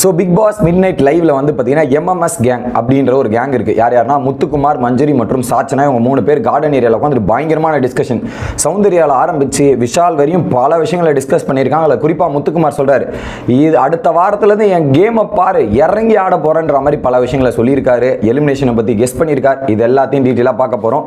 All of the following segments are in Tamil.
So big boss mid night லைவ்ல வந்து பார்த்தீங்கன்னா எம்எம்எஸ் கேங் அப்படின்ற ஒரு கேங் இருக்கு. யார் யாருன்னா முத்துக்குமார் மஞ்சரி மற்றும் சாச்சனா இவங்க மூணு பேர் கார்டன் ஏரியாவில் உட்காந்துட்டு பயங்கரமான டிஸ்கஷன் சௌந்தர்யாவில் ஆரம்பிச்சு விஷால் வரையும் பல விஷயங்களை டிஸ்கஸ் பண்ணியிருக்காங்க. அதில் குறிப்பாக முத்துக்குமார் சொல்றாரு இது அடுத்த வாரத்துலேருந்து என் கேமை பாரு இறங்கி ஆட போறேன்ற மாதிரி பல விஷயங்களை சொல்லியிருக்காரு. எலிமினேஷனை பற்றி கெஸ் பண்ணியிருக்காரு. இது எல்லாத்தையும் டீட்டெயிலாக பார்க்க போகிறோம்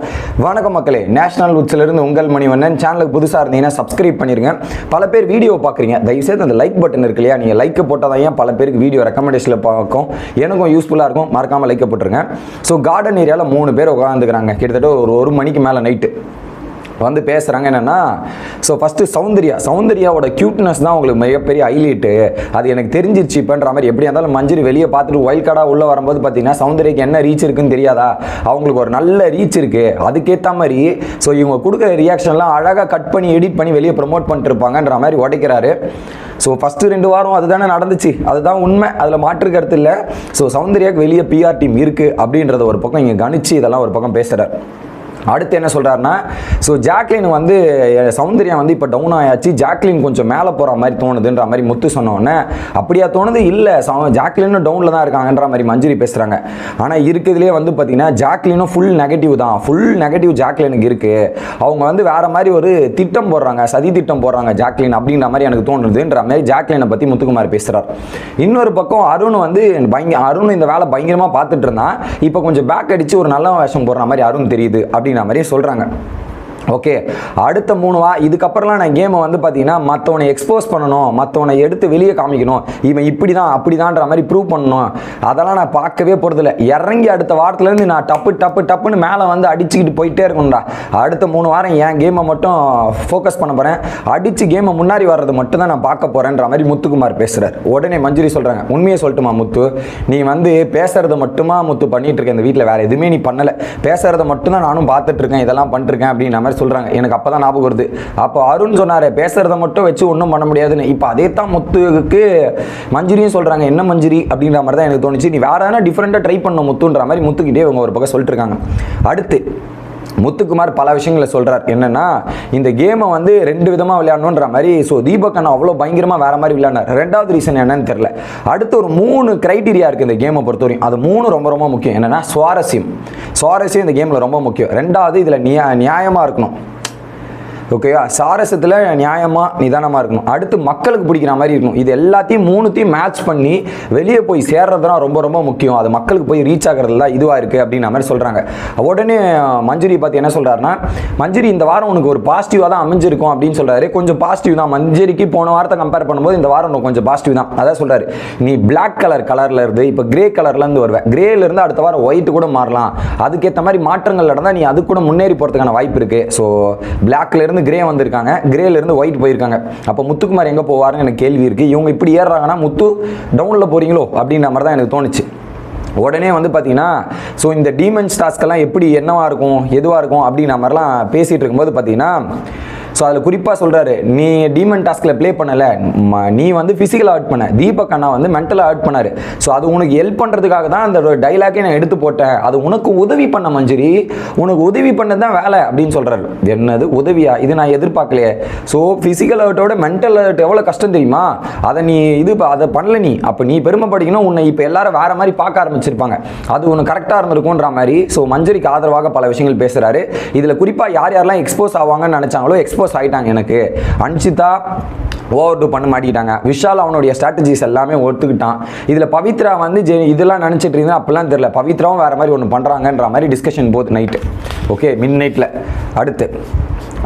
வணக்கம் மக்களே நேஷனல் இருந்து உங்கள் மணிவண்ணன். சேனலுக்கு புதுசாக இருந்தீங்கன்னா சப்ஸ்கிரைப் பண்ணிருங்க. பல பேர் வீடியோ பார்க்குறீங்க. தயவுசெய்து அந்த லைக் பட்டன் இருக்கு இல்லையா? நீங்கள் லைக் போட்டால் தான் ஏன் பல பேருக்கு வீடியோ ரெக்கமெண்டேஷனில் பார்க்கும். எனக்கும் யூஸ்ஃபுல்லாக இருக்கும். மறக்காமல் லைக் போட்டுருங்க. ஸோ கார்டன் ஏரியாவில் மூணு பேர் உட்காந்துக்கிறாங்க கிட்டத்தட்ட ஒரு ஒரு மணிக்கு மேலே நைட்டு வந்து பேசுகிறாங்க என்னென்னா ஸோ ஃபஸ்ட்டு சௌந்தர்யா. சௌந்தர்யாவோட க்யூட்னஸ் தான் உங்களுக்கு மிகப்பெரிய ஹைலைட்டு அது எனக்கு தெரிஞ்சிருச்சு இப்போன்ற மாதிரி எப்படியா இருந்தாலும் மஞ்சள் வெளியே பார்த்துட்டு ஒயில் கார்டாக உள்ளே வரும்போது பார்த்தீங்கன்னா சௌந்தர்யாக்கு என்ன ரீச் இருக்குன்னு தெரியாதா? அவங்களுக்கு ஒரு நல்ல ரீச் இருக்குது அதுக்கேற்ற மாதிரி ஸோ இவங்க கொடுக்குற ரியாக்ஷன்லாம் அழகாக கட் பண்ணி எடிட் பண்ணி வெளியே ப்ரொமோட் பண்ணிட்டுருப்பாங்கன்ற மாதிரி உடைக்கிறாரு. ஸோ ஃபஸ்ட்டு ரெண்டு வாரம் அதுதானே நடந்துச்சு. அதுதான் உண்மை. அதில் மாற்று கருத்து இல்லை. ஸோ சௌந்தர்யாவுக்கு வெளியே பிஆர் டீம் இருக்குது அப்படின்றத ஒரு பக்கம் இங்கே கணிச்சு இதெல்லாம் ஒரு பக்கம் பேசுகிறார் அடுத்து என்ன சொல்கிறாருன்னா ஸோ ஜாக்லின் வந்து அஹ், சௌந்தர்யா வந்து இப்போ டவுன் ஆயாச்சு. ஜாக்லின் கொஞ்சம் மேலே போகிற மாதிரி தோணுதுன்ற மாதிரி முத்து சொன்னோன்னே அப்படியா தோணுது? இல்லை ஜாக்லினும் டவுனில் தான் இருக்காங்கன்ற மாதிரி மஞ்சுரி பேசுகிறாங்க ஆனால் இருக்கிறதுலே வந்து பார்த்தீங்கன்னா ஜாக்லினும் ஃபுல் நெகட்டிவ் தான். ஃபுல் நெகட்டிவ் ஜாக்லினுக்கு இருக்குது அவங்க வந்து வேற மாதிரி ஒரு திட்டம் போடுறாங்க சதி திட்டம் போடுறாங்க ஜாக்லின் அப்படின்ற மாதிரி எனக்கு தோணுதுன்ற மாதிரி ஜாக்லினை பற்றி முத்துக்குமார் பேசுகிறார் இன்னொரு பக்கம் அருண் வந்து பயங்க அருண் இந்த வேலை பயங்கரமாக பார்த்துட்டு இருந்தான். இப்போ கொஞ்சம் பேக் அடித்து ஒரு நல்ல வேஷம் போடுற மாதிரி அருண் தெரியுது அப்படி அப்படின்ற மாதிரியே சொல்கிறாங்க ஓகே அடுத்த மூணு வா இதுக்கப்புறம்லாம் நான் கேமை வந்து பார்த்தீங்கன்னா மற்றவனை எக்ஸ்போஸ் பண்ணணும் மற்றவனை எடுத்து வெளியே காமிக்கணும். இவன் இப்படி தான் அப்படி தான்ற மாதிரி ப்ரூவ் பண்ணணும். அதெல்லாம் நான் பார்க்கவே போகிறதில்ல இறங்கி அடுத்த வாரத்துலேருந்து நான் டப்பு டப்பு டப்புன்னு மேலே வந்து அடிச்சுக்கிட்டு போயிட்டே இருக்கணும்டா. அடுத்த மூணு வாரம் என் கேமை மட்டும் ஃபோக்கஸ் பண்ண போகிறேன் அடித்து கேமை முன்னாடி வர்றது மட்டும் தான் நான் பார்க்க போகிறேன்ற மாதிரி முத்துக்குமார் பேசுகிறார் உடனே மஞ்சுரி சொல்கிறாங்க உண்மையை சொல்லட்டுமா முத்து? நீ வந்து பேசுகிறத மட்டுமா முத்து பண்ணிகிட்டு இருக்க? இந்த வீட்டில் வேறு எதுவுமே நீ பண்ணலை. பேசுறதை மட்டும் தான் நானும் பார்த்துட்ருக்கேன் இதெல்லாம் பண்ணிட்டுருக்கேன் அப்படின்னா மாதிரி சொல்கிறாங்க எனக்கு அப்போ தான் ஞாபகம் வருது. அப்போ அருண் சொன்னார் பேசுகிறத மட்டும் வச்சு ஒன்றும் பண்ண முடியாதுன்னு. இப்போ அதே தான் முத்துக்கு மஞ்சுரியும் சொல்கிறாங்க என்ன மஞ்சுரி? அப்படின்ற மாதிரி தான் எனக்கு தோணுச்சு. நீ வேற எதனா டிஃப்ரெண்ட்டாக ட்ரை பண்ண முத்துன்ற மாதிரி முத்துக்கிட்டே இவங்க ஒரு பக்கம் சொல்லிட்டு இருக்காங்க. அடுத்து முத்துக்குமார் பல விஷயங்களை சொல்கிறார் என்னென்னா இந்த கேமை வந்து ரெண்டு விதமாக விளையாடணுன்ற மாதிரி ஸோ தீபக் அண்ணா அவ்வளோ பயங்கரமாக வேற மாதிரி விளையாடினார். ரெண்டாவது ரீசன் என்னன்னு தெரில அடுத்து ஒரு மூணு க்ரைட்டீரியா இருக்குது இந்த கேமை பொறுத்தவரையும். அது மூணு ரொம்ப ரொம்ப முக்கியம். என்னென்னா சுவாரஸ்யம். சுவாரஸ்யம் இந்த கேமில் ரொம்ப முக்கியம். ரெண்டாவது இதில் நியா நியாயமாக இருக்கணும். ஓகேவா சாரசத்தில் நியாயமாக நிதானமாக இருக்கணும். அடுத்து மக்களுக்கு பிடிக்கிற மாதிரி இருக்கணும். இது எல்லாத்தையும் மூணுத்தையும் மேட்ச் பண்ணி வெளியே போய் சேர்றது தான் ரொம்ப ரொம்ப முக்கியம். அது மக்களுக்கு போய் ரீச் ஆகிறதுல தான் இதுவாக இருக்குது அப்படின்ற மாதிரி சொல்கிறாங்க உடனே மஞ்சுரி பார்த்து என்ன சொல்கிறாருன்னா மஞ்சுரி இந்த வாரம் உனக்கு ஒரு பாசிட்டிவாக தான் அமைஞ்சிருக்கும் அப்படின்னு சொல்கிறாரு கொஞ்சம் பாசிட்டிவ் தான். மஞ்சரிக்கு போன வாரத்தை கம்பேர் பண்ணும்போது இந்த வாரம் உனக்கு கொஞ்சம் பாசிட்டிவ் தான். அதான் சொல்கிறாரு நீ பிளாக் கலர் கலரில் இருந்து இப்போ கிரே கலர்லேருந்து வருவேன் கிரேலேருந்து அடுத்த வாரம் ஒயிட் கூட மாறலாம். அதுக்கேற்ற மாதிரி மாற்றங்கள் நடந்தால் நீ அது கூட முன்னேறி போகிறதுக்கான வாய்ப்பு இருக்குது ஸோ பிளாக்லேருந்து இருந்து கிரே வந்திருக்காங்க. கிரேல இருந்து ஒயிட் போயிருக்காங்க. அப்போ முத்துக்குமார் எங்கே போவாருன்னு எனக்கு கேள்வி இருக்குது இவங்க இப்படி ஏறுறாங்கன்னா முத்து டவுனில் போகிறீங்களோ அப்படின்ற மாதிரி தான் எனக்கு தோணுச்சு. உடனே வந்து பார்த்தீங்கன்னா ஸோ இந்த டீமன்ஸ் டாஸ்க்கெல்லாம் எப்படி என்னவாக இருக்கும் எதுவாக இருக்கும் அப்படின்ற மாதிரிலாம் பேசிகிட்டு இருக்கும்போது பார்த்தீங்கன்னா ஸோ அதில் குறிப்பாக சொல்கிறாரு நீ டீமன் டாஸ்கில் ப்ளே பண்ணலை நீ வந்து ஃபிசிக்கலாக அவுட் பண்ண. தீபக் அண்ணா வந்து மென்டலாக அவுட் பண்ணாரு. ஸோ அது உனக்கு ஹெல்ப் பண்ணுறதுக்காக தான் அந்த டைலாக்கே நான் எடுத்து போட்டேன். அது உனக்கு உதவி பண்ண மஞ்சரி. உனக்கு உதவி பண்ணது தான் வேலை அப்படின்னு சொல்கிறாரு என்னது உதவியா? இது நான் எதிர்பார்க்கலையே. ஸோ ஃபிசிக்கல் அவுட்டோட மென்டல் அவுட் எவ்வளோ கஷ்டம் தெரியுமா? அதை நீ இது அதை பண்ணல நீ. அப்போ நீ பெருமைப்படிக்கணும் உன்னை இப்போ எல்லாரும் வேற மாதிரி பார்க்க ஆரம்பிச்சிருப்பாங்க. அது உனக்கு கரெக்டாக இருந்திருக்கும்ன்ற மாதிரி. ஸோ மஞ்சரிக்கு ஆதரவாக பல விஷயங்கள் பேசுகிறாரு இதில் குறிப்பாக யார் யாரெல்லாம் எக்ஸ்போஸ் ஆவாங்கன்னு நினச்சாங்களோ எக்ஸ்போஸ் ஆகிட்டாங்க எனக்கு. அன்சிதா ஓவர் டூ பண்ண மாட்டிக்கிட்டாங்க. விஷால் அவனுடைய ஸ்ட்ராட்டஜிஸ் எல்லாமே ஒத்துக்கிட்டான். இதில் பவித்ரா வந்து ஜெ இதெல்லாம் நினச்சிட்டு இருந்தா அப்படிலாம் தெரியல. பவித்ராவும் வேற மாதிரி ஒன்று பண்ணுறாங்கன்ற மாதிரி டிஸ்கஷன் போகுது நைட்டு ஓகே மின் நைட்டில் அடுத்து.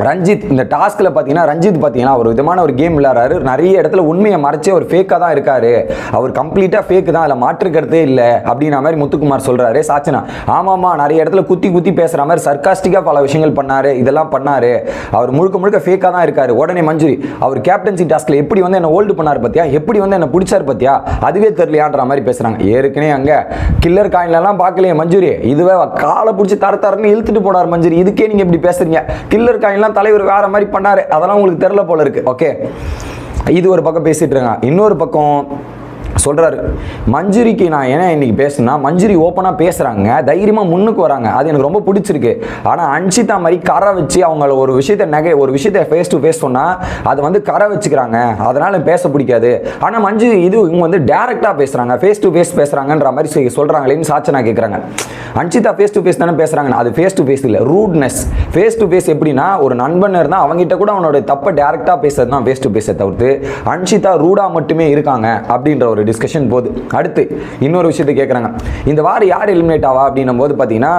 ரஞ்சித் இந்த டாஸ்கில் பார்த்தீங்கன்னா ரஞ்சித் பார்த்தீங்கன்னா ஒரு விதமான ஒரு கேம் விளையாடுறாரு. நிறைய இடத்துல உண்மையை மறைச்சே ஒரு ஃபேக்காக தான் இருக்காரு. அவர் கம்ப்ளீட்டாக ஃபேக்கு தான் அதில் மாற்றுக்கிறதே இல்லை அப்படின்ற மாதிரி முத்துக்குமார் சொல்கிறாரு சாச்சனா ஆமாம்மா நிறைய இடத்துல குத்தி குத்தி பேசுகிற மாதிரி சர்க்காஸ்டிக்காக பல விஷயங்கள் பண்ணார் இதெல்லாம் பண்ணார். அவர் முழுக்க முழுக்க ஃபேக்காக தான் இருக்கார். உடனே மஞ்சுரி அவர் கேப்டன்சி டாஸ்கில் எப்படி வந்து என்ன ஹோல்டு பண்ணார் பார்த்தியா எப்படி வந்து என்ன பிடிச்சார் பார்த்தியா அதுவே தெரியலையான்ற மாதிரி பேசுகிறாங்க ஏற்கனவே அங்கே கில்லர் காயின்லலாம் பார்க்கலையே மஞ்சுரி. இதுவே காலை பிடிச்சி தர தரன்னு இழுத்துட்டு போனார் மஞ்சுரி. இதுக்கே நீங்கள் இப்படி பேசுகிறீங்க கில்லர் காயின்லாம் தலைவர் வேற மாதிரி பண்ணாரு. அதெல்லாம் உங்களுக்கு தெரியல போல இருக்கு. ஓகே இது ஒரு பக்கம் பேசிட்டு இருக்காங்க. இன்னொரு பக்கம் சொல்கிறாரு மஞ்சுரிக்கு நான் ஏன்னா இன்னைக்கு பேசுனா மஞ்சுரி ஓப்பனாக பேசுகிறாங்க தைரியமாக முன்னுக்கு வராங்க. அது எனக்கு ரொம்ப பிடிச்சிருக்கு. ஆனால் அன்ஷிதா மாதிரி கரை வச்சு அவங்கள ஒரு விஷயத்தை நகை ஒரு விஷயத்தை ஃபேஸ் டு ஃபேஸ் சொன்னால் அதை வந்து கரை வச்சுக்கிறாங்க. அதனால் பேச பிடிக்காது. ஆனால் மஞ்சு இது இவங்க வந்து டேரெக்டாக பேசுகிறாங்க ஃபேஸ் டு ஃபேஸ் பேசுகிறாங்கன்ற மாதிரி சொல்கிறாங்களேன்னு சாச்சனா கேட்குறாங்க அன்ஷிதா ஃபேஸ் டு ஃபேஸ் தானே பேசுகிறாங்க அது ஃபேஸ் டு ஃபேஸ் இல்லை ரூட்னஸ் ஃபேஸ் டு ஃபேஸ் எப்படின்னா ஒரு நண்பன் இருந்தால் அவங்ககிட்ட கூட அவனோட தப்பை டேரெக்டாக பேசுறது தான் ஃபேஸ் டு ஃபேஸை தவிர்த்து அன்ஷிதா ரூடாக மட்டுமே இருக்காங்க அப்படின்ற ஒரு டிஸ்கஷன் போகுது அடுத்து இன்னொரு விஷயத்தை கேட்குறாங்க இந்த வாரம் யார் எலிமினேட் ஆவா அப்படின்னும் போது பார்த்தீங்கன்னா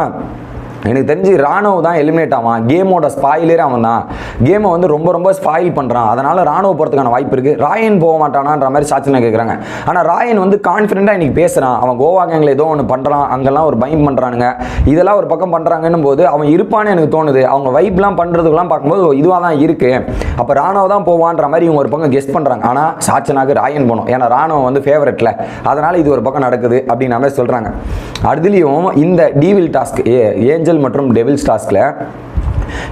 எனக்கு தெரிஞ்சு ராணுவ தான் எலிமினேட் ஆவான். கேமோட ஸ்பாயிலரே அவன் தான். கேமை வந்து ரொம்ப ரொம்ப ஸ்பாயில் பண்ணுறான் அதனால் ராணுவ போகிறதுக்கான வாய்ப்பு இருக்குது ராயன் போக மாட்டானான்ற மாதிரி சாச்சனை கேட்குறாங்க ஆனால் ராயன் வந்து கான்ஃபிடென்ட்டாக இன்றைக்கி பேசுகிறான் அவன் கோவா கேங்கில் ஏதோ ஒன்று பண்ணுறான் அங்கெல்லாம் ஒரு பயம் பண்ணுறானுங்க இதெல்லாம் ஒரு பக்கம் பண்ணுறாங்கன்னும் போது அவன் இருப்பான்னு எனக்கு தோணுது. அவங்க வைப்லாம் பண்ணுறதுக்கெல்லாம் பார்க்கும்போது இதுவாக தான் இருக்குது அப்போ ராணுவ தான் போவான்ற மாதிரி இவங்க ஒரு பக்கம் கெஸ்ட் பண்ணுறாங்க ஆனால் சாச்சனாக்கு ராயன் போகணும். ஏன்னா ராணுவம் வந்து ஃபேவரட்டில் அதனால் இது ஒரு பக்கம் நடக்குது அப்படின்ற மாதிரி சொல்கிறாங்க அதுலேயும் இந்த டீவில் டாஸ்க் ஏ ஏஞ்சல் மற்றும் டெவில்ஸ் டாஸ்கில்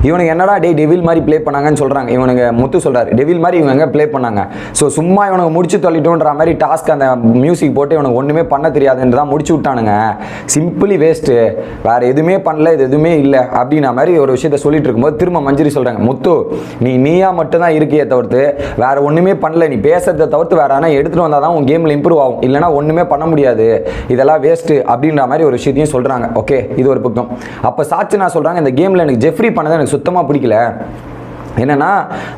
இவனுக்கு என்னடா டே டெவில் மாதிரி ப்ளே பண்ணாங்கன்னு சொல்கிறாங்க இவனுங்க முத்து சொல்கிறாரு டெவில் மாதிரி இவங்க எங்கே ப்ளே பண்ணாங்க? ஸோ சும்மா இவனுக்கு முடிச்சு தள்ளிட்டோன்ற மாதிரி டாஸ்க் அந்த மியூசிக் போட்டு இவனுக்கு ஒன்றுமே பண்ண தெரியாதுன்னு தான் முடிச்சு விட்டானுங்க. சிம்பிளி வேஸ்ட்டு வேறு எதுவுமே பண்ணல இது எதுவுமே இல்லை அப்படின்ன மாதிரி ஒரு விஷயத்த சொல்லிட்டு இருக்கும்போது திரும்ப மஞ்சரி சொல்கிறாங்க முத்து நீ நீயா மட்டும் தான் இருக்கியே தவிர்த்து வேற ஒன்றுமே பண்ணல. நீ பேசுறதை தவிர்த்து வேற ஆனால் எடுத்துகிட்டு வந்தால் தான் உன் கேமில் இம்ப்ரூவ் ஆகும். இல்லைனா ஒன்றுமே பண்ண முடியாது. இதெல்லாம் வேஸ்ட்டு அப்படின்ற மாதிரி ஒரு விஷயத்தையும் சொல்கிறாங்க ஓகே இது ஒரு பக்கம். அப்போ சாட்சி நான் சொல்கிறாங்க இந்த கேமில் எனக்கு ஜெஃப்ரி பண்ணதை எனக்கு சுத்தமாக பிடிக்கல. என்னென்னா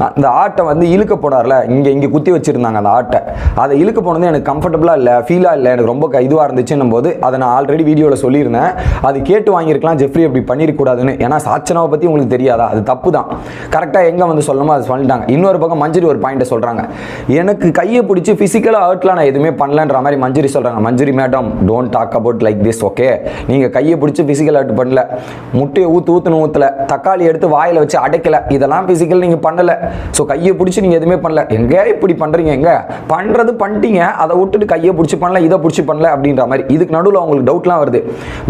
அந்த ஆட்டை வந்து இழுக்க போடார்ல இங்கே இங்கே குத்தி வச்சுருந்தாங்க அந்த ஆட்டை. அதை இழுக்க போனது எனக்கு கம்ஃபர்டபுளாக இல்லை ஃபீலாக இல்லை எனக்கு ரொம்ப இதுவாக இருந்துச்சுன்னும் போது அதை நான் ஆல்ரெடி வீடியோவில் சொல்லியிருந்தேன். அது கேட்டு வாங்கியிருக்கலாம் ஜெஃப்ரி அப்படி பண்ணிருக்கூடாதுன்னு ஏன்னா சாச்சனாவை பற்றி உங்களுக்கு தெரியாதா? அது தப்பு தான் கரெக்டாக எங்கே வந்து சொல்லணுமோ அது சொல்லிட்டாங்க. இன்னொரு பக்கம் மஞ்சரி ஒரு பாயிண்ட்டை சொல்கிறாங்க எனக்கு கையை பிடிச்சி ஃபிசிக்கலாக ஹர்ட்லாம் நான் எதுவுமே பண்ணலன்ற மாதிரி மஞ்சரி சொல்கிறாங்க Manjari madam don't talk about like this okay நீங்கள் கையை பிடிச்சி ஃபிசிக்கல் ஹர்ட் பண்ணல. முட்டையை ஊற்று ஊற்றுன்னு ஊற்றல தக்காளி எடுத்து வாயில் வச்சு அடைக்கலை. இதெல்லாம் ஃபிசிக்கல் நீங்கள் பண்ணலை. ஸோ கையை பிடிச்சி நீங்கள் எதுவுமே பண்ணல. எங்கே இப்படி பண்ணுறீங்க எங்க? பண்ணுறது பண்ணிட்டீங்க அதை விட்டுட்டு கையை பிடிச்சி பண்ணல இதை பிடிச்சி பண்ணல அப்படின்ற மாதிரி. இதுக்கு நடுவில் அவங்களுக்கு டவுட்லாம் வருது.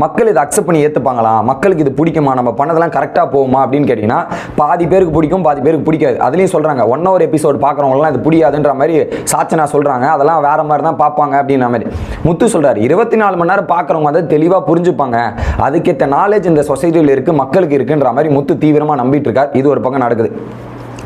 மக்கள் இதை அக்செப்ட் பண்ணி ஏற்றுப்பாங்களா மக்களுக்கு இது பிடிக்குமா? நம்ம பண்ணதெல்லாம் கரெக்டாக போகுமா? அப்படின்னு கேட்டிங்கன்னா பாதி பேருக்கு பிடிக்கும் பாதி பேருக்கு பிடிக்காது. அதுலேயும் சொல்கிறாங்க ஒன் ஹவர் எபிசோடு பார்க்குறவங்களாம் இது பிடிக்காதுன்ற மாதிரி சாச்சனா சொல்கிறாங்க அதெல்லாம் வேற மாதிரி தான் பார்ப்பாங்க அப்படின்ற மாதிரி. முத்து சொல்கிறார் இருபத்தி நாலு மணி நேரம் பார்க்குறவங்க அதை தெளிவாக புரிஞ்சுப்பாங்க. அதுக்கேற்ற நாலேஜ் இந்த சொசைட்டியில் இருக்குது மக்களுக்கு இருக்குன்ற மாதிரி முத்து தீவிரமாக நம்பிட்டு இருக்கார். இது ஒரு பக்கம் நடக்குது.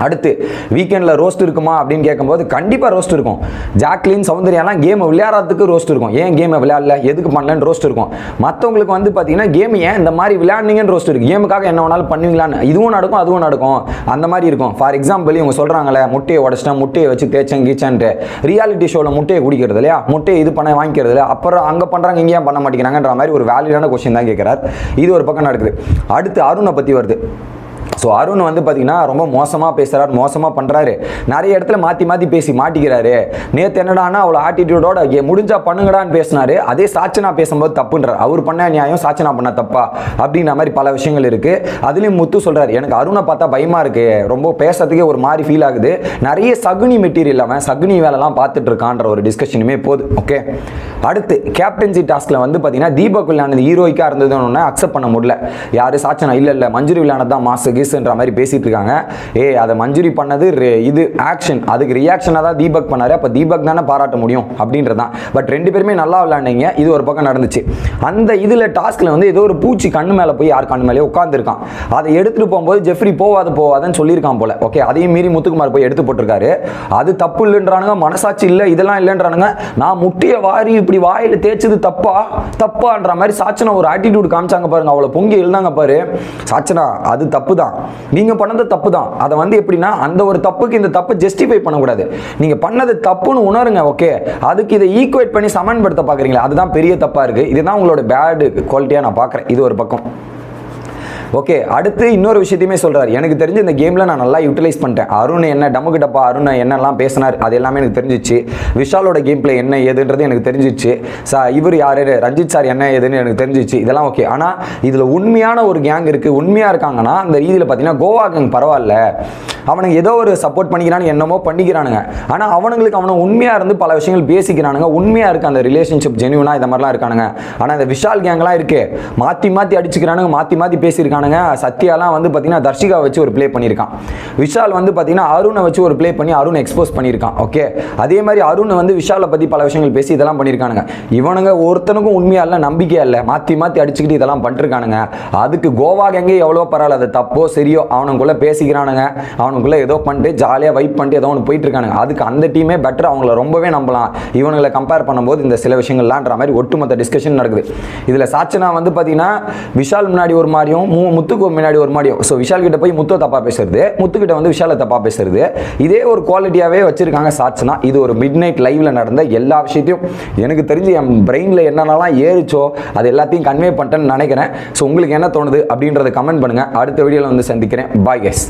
அடுத்து வீக்கெண்டில் ரோஸ்ட் இருக்குமா அப்படின்னு கேட்கும்போது கண்டிப்பாக ரோஸ்ட் இருக்கும். ஜாக்லின் சௌந்தர்யாலாம் கேமை விளையாடுறதுக்கு ரோஸ்ட் இருக்கும். ஏன் கேமை விளையாடல? எதுக்கு பண்ணலன்னு ரோஸ்ட் இருக்கும். மற்றவங்களுக்கு வந்து பார்த்தீங்கன்னா கேம் ஏன் இந்த மாதிரி விளையாடுனீங்கன்னு ரோஸ்ட் இருக்கும் கேமுக்காக என்ன வேணாலும் பண்ணுவீங்களான்னு. இதுவும் நடக்கும் அதுவும் நடக்கும். அந்த மாதிரி இருக்கும். ஃபார் எக்ஸாம்பிள் இவங்க சொல்கிறாங்களே முட்டையை உடச்சிட்டா முட்டையை வச்சு தேய்ச்சேன் கீச்சன்ட்டு. ரியாலிட்டி ஷோவில் முட்டையை குடிக்கிறது இல்லையா? முட்டையை இது பண்ண வாங்கிக்கிறது இல்லையா? அப்புறம் அங்கே பண்ணுறாங்க இங்கேயும் பண்ண மாட்டேங்கிறாங்கன்ற மாதிரி ஒரு வேலிடான கொஸ்டின் தான் கேட்குறாரு இது ஒரு பக்கம் நடக்குது. அடுத்து அருணை பற்றி வருது. ஸோ அருண் வந்து பார்த்தீங்கன்னா ரொம்ப மோசமாக பேசுகிறாரு மோசமாக பண்ணுறாரு நிறைய இடத்துல மாற்றி மாற்றி பேசி மாட்டிக்கிறாரு. நேற்று என்னடான்னா அவ்வளோ ஆட்டிடியூடோட ஏ முடிஞ்சா பண்ணுங்கடான்னு பேசினாரு. அதே சாச்சனா பேசும்போது தப்புன்றார். அவர் பண்ண நியாயம் சாச்சனா பண்ண தப்பா? அப்படின்ற மாதிரி பல விஷயங்கள் இருக்குது அதுலேயும் முத்து சொல்கிறார் எனக்கு அருணை பார்த்தா பயமாக இருக்குது ரொம்ப பேசுறதுக்கே ஒரு மாதிரி ஃபீல் ஆகுது. நிறைய சகுனி மெட்டீரியல் அவன் சகுனி வேலைலாம் பார்த்துட்டு இருக்கான்ற ஒரு டிஸ்கஷனுமே போகுது ஓகே அடுத்து கேப்டன்சி டாஸ்கில் வந்து பார்த்தீங்கன்னா தீபக் விளையானது ஹீரோய்க்காக இருந்ததுன்னு அக்செப்ட் பண்ண முடியல. யார் சாச்சனா இல்லை இல்லை. மஞ்சுரி விளையானது தான் மாசு கீஸுன்ற மாதிரி பேசிட்டு இருக்காங்க. ஏ அதை மஞ்சுரி பண்ணது இது ஆக்ஷன் அதுக்கு ரியாக்ஷனாக தான் தீபக் பண்ணார். அப்போ தீபக் தானே பாராட்ட முடியும் அப்படின்றது தான் பட் ரெண்டு பேருமே நல்லா விளாண்டீங்க இது ஒரு பக்கம் நடந்துச்சு. அந்த இதில் டாஸ்கில் வந்து ஏதோ ஒரு பூச்சி கண்ணு மேலே போய் யார் கண்ணு மேலே உட்காந்துருக்கான் அதை எடுத்துகிட்டு போகும்போது ஜெஃப்ரி போவாத போவாதன்னு சொல்லியிருக்கான் போல. ஓகே அதையும் மீறி முத்துக்குமார் போய் எடுத்து போட்டிருக்காரு. அது தப்பு இல்லைன்றானுங்க மனசாட்சி இல்லை இதெல்லாம் இல்லைன்றானுங்க. நான் முட்டிய வாரி இப்படி வாயில் தேய்ச்சது தப்பா? தப்பான்ற மாதிரி சாச்சனா ஒரு ஆட்டிடியூட் காமிச்சாங்க பாருங்க. அவ்வளோ பொங்கி எழுந்தாங்க பாரு. சாச்சனா அது தப்பு தான் நீங்கள் பண்ணது தப்பு தான் அதை வந்து எப்படின்னா அந்த ஒரு தப்புக்கு இந்த தப்பை ஜஸ்டிஃபை பண்ணக்கூடாது. நீங்கள் பண்ணது தப்புன்னு உணருங்க ஓகே அதுக்கு இதை ஈக்குவேட் பண்ணி சமன்படுத்த பார்க்குறீங்களா அதுதான் பெரிய தப்பாக இருக்குது இதுதான் உங்களோட பேடு குவாலிட்டியாக நான் பார்க்குறேன் இது ஒரு பக்கம். ஓகே அடுத்து இன்னொரு விஷயத்தையுமே சொல்கிறார் எனக்கு தெரிஞ்சு இந்த கேமில் நான் நல்லா யூட்டிலைஸ் பண்ணிட்டேன். அருண் என்ன டமுக்கு டப்பா அருண் என்னெல்லாம் பேசினார் அது எல்லாமே எனக்கு தெரிஞ்சிச்சு. விஷாலோட கேம் பிளே என்ன ஏதுன்றது எனக்கு தெரிஞ்சிச்சு. சா இவர் யார் ரஞ்சித் சார் என்ன ஏதுன்னு எனக்கு தெரிஞ்சிச்சு. இதெல்லாம் ஓகே ஆனால் இதில் உண்மையான ஒரு கேங் இருக்குது உண்மையாக இருக்காங்கன்னா அந்த ரீதியில் பார்த்தீங்கன்னா கோவா கேங் பரவாயில்ல. அவனுங்க ஏதோ ஒரு சப்போர்ட் பண்ணிக்கிறானு என்னமோ பண்ணிக்கிறானுங்க. ஆனால் அவனுங்களுக்கு அவனை உண்மையாக இருந்து பல விஷயங்கள் பேசிக்கிறானுங்க. உண்மையாக இருக்குது அந்த ரிலேஷன்ஷிப் ஜென்யூனாக இந்த மாதிரிலாம் இருக்கானுங்க. ஆனால் இந்த விஷால் கேங்லாம் இருக்குது மாற்றி மாற்றி அடிச்சுக்கிறானுங்க மாற்றி மாற்றி பேசியிருக்கானுங்க. பண்ணியிருக்கானுங்க சத்யாலாம் வந்து பார்த்தீங்கன்னா தர்ஷிகா வச்சு ஒரு ப்ளே பண்ணியிருக்கான். விஷால் வந்து பார்த்தீங்கன்னா அருணை வச்சு ஒரு ப்ளே பண்ணி அருண் எக்ஸ்போஸ் பண்ணியிருக்கான். ஓகே அதே மாதிரி அருண் வந்து விஷாலை பற்றி பல விஷயங்கள் பேசி இதெல்லாம் பண்ணியிருக்கானுங்க. இவனுங்க ஒருத்தனுக்கும் உண்மையாக இல்லை நம்பிக்கையா இல்லை. மாற்றி மாற்றி அடிச்சுக்கிட்டு இதெல்லாம் பண்ணிருக்கானுங்க. அதுக்கு கோவா கேங்கே எவ்வளோ பரவாயில்ல. அது தப்போ சரியோ அவனுக்குள்ளே பேசிக்கிறானுங்க. அவனுக்குள்ளே ஏதோ பண்ணிட்டு ஜாலியாக வைப் பண்ணிட்டு ஏதோ ஒன்று போயிட்டு இருக்கானுங்க அதுக்கு அந்த டீமே பெட்டர் அவங்கள ரொம்பவே நம்பலாம். இவனுங்களை கம்பேர் பண்ணும்போது இந்த சில விஷயங்கள்லான்ற மாதிரி ஒட்டுமொத்த டிஸ்கஷன் நடக்குது. இதில் சாச்சனா வந்து பார்த்தீங்கன்னா விஷால் முன்னாடி ஒரு மாதிரியும் மூ முத்துக்கு முன்னாடி ஒரு மாதிரியும் ஸோ விஷால் கிட்ட போய் முத்து தப்பாக பேசுறது. முத்துக்கிட்ட வந்து விஷாலை தப்பாக பேசுறது. இதே ஒரு குவாலிட்டியாகவே வச்சிருக்காங்க சாட்ஸ்னா இது ஒரு மிட் நைட் லைவ்ல நடந்த எல்லா விஷயத்தையும் எனக்கு தெரிஞ்சு என் பிரெயினில் என்னென்னலாம் ஏறிச்சோ அது எல்லாத்தையும் கன்வே பண்ணிட்டேன்னு நினைக்கிறேன். ஸோ உங்களுக்கு என்ன தோணுது அப்படின்றத கமெண்ட் பண்ணுங்க. அடுத்த வீடியோவில் வந்து சந்திக்கிறேன். பாய் கேஸ்